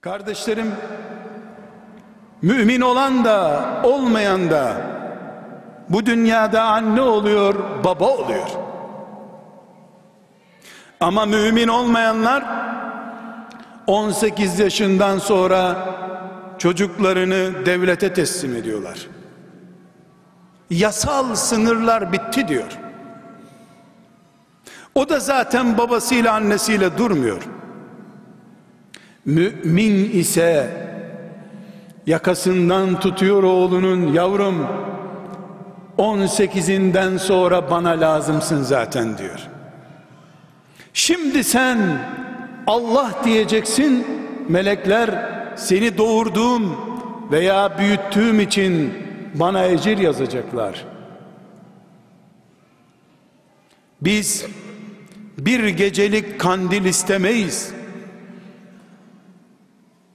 Kardeşlerim, mümin olan da olmayan da bu dünyada anne oluyor, baba oluyor. Ama mümin olmayanlar 18 yaşından sonra çocuklarını devlete teslim ediyorlar. Yasal sınırlar bitti diyor. O da zaten babasıyla annesiyle durmuyor. Mümin ise yakasından tutuyor oğlunun yavrum 18'inden sonra bana lazımsın zaten diyor. Şimdi sen Allah diyeceksin melekler seni doğurduğum veya büyüttüğüm için bana ecir yazacaklar. Biz bir gecelik kandil istemeyiz.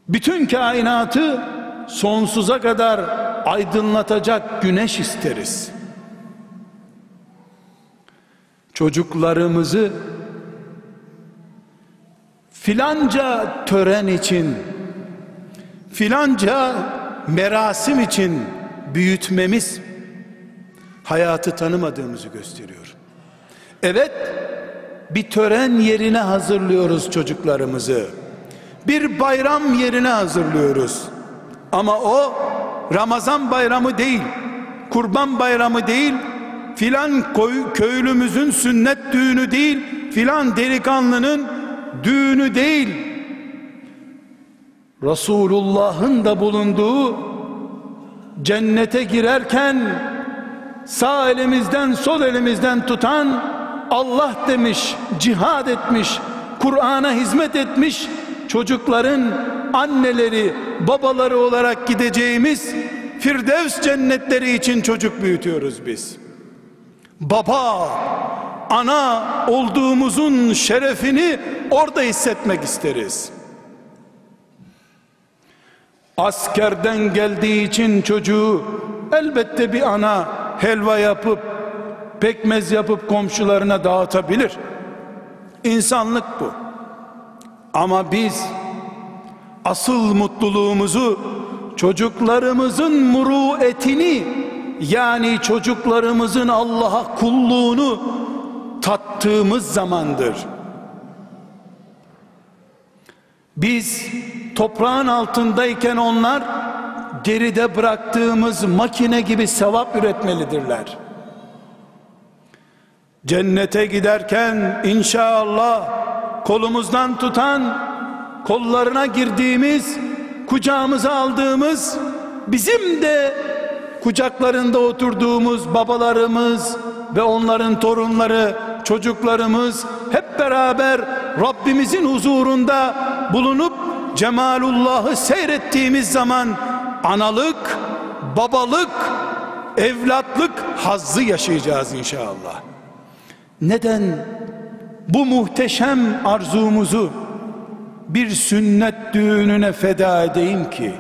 Bütün kainatı sonsuza kadar aydınlatacak güneş isteriz. Çocuklarımızı filanca tören için filanca merasim için büyütmemiz hayatı tanımadığımızı gösteriyor. Evet bir tören yerine hazırlıyoruz çocuklarımızı. Bir bayram yerine hazırlıyoruz. Ama o Ramazan bayramı değil, kurban bayramı değil, filan köylümüzün sünnet düğünü değil, filan delikanlının düğünü değil. Resulullah'ın da bulunduğu cennete girerken sağ elimizden sol elimizden tutan Allah demiş, cihad etmiş, Kur'an'a hizmet etmiş çocukların anneleri, babaları olarak gideceğimiz Firdevs cennetleri için çocuk büyütüyoruz biz. Baba, ana olduğumuzun şerefini orada hissetmek isteriz. Askerden geldiği için çocuğu elbette bir ana helva yapıp pekmez yapıp komşularına dağıtabilir. İnsanlık bu. Ama biz asıl mutluluğumuzu çocuklarımızın muruetini yani çocuklarımızın Allah'a kulluğunu tattığımız zamandır. Biz toprağın altındayken onlar geride bıraktığımız makine gibi sevap üretmelidirler. Cennete giderken inşallah kolumuzdan tutan, kollarına girdiğimiz, kucağımıza aldığımız, bizim de kucaklarında oturduğumuz babalarımız ve onların torunları, çocuklarımız hep beraber Rabbimizin huzurunda bulunup cemalullah'ı seyrettiğimiz zaman analık, babalık, evlatlık hazzı yaşayacağız inşallah. Neden bu muhteşem arzumuzu bir sünnet düğününe feda edeyim ki?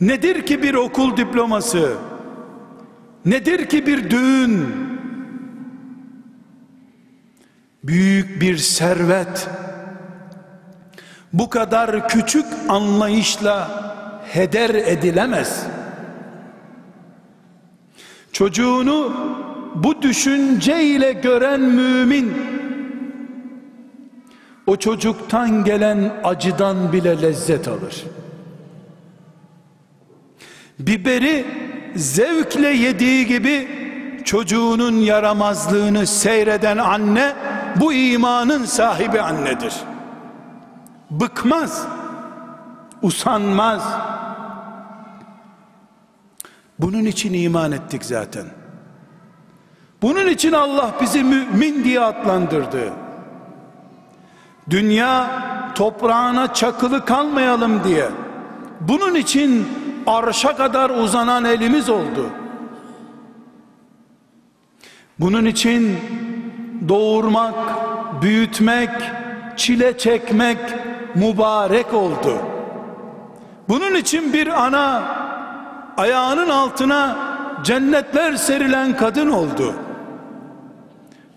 Nedir ki bir okul diploması? Nedir ki bir düğün? Büyük bir servet. Bu kadar küçük anlayışla heder edilemez. Çocuğunu bu düşünceyle gören mümin o çocuktan gelen acıdan bile lezzet alır. Biberi zevkle yediği gibi çocuğunun yaramazlığını seyreden anne bu imanın sahibi annedir. Bıkmaz, usanmaz. Bunun için iman ettik zaten. Bunun için Allah bizi mümin diye adlandırdı. Dünya toprağına çakılı kalmayalım diye. Bunun için arşa kadar uzanan elimiz oldu. Bunun için doğurmak, büyütmek, çile çekmek mübarek oldu. Bunun için bir ana ayağının altına cennetler serilen kadın oldu.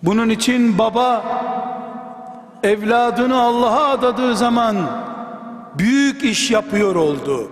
Bunun için baba evladını Allah'a adadığı zaman büyük iş yapıyor oldu.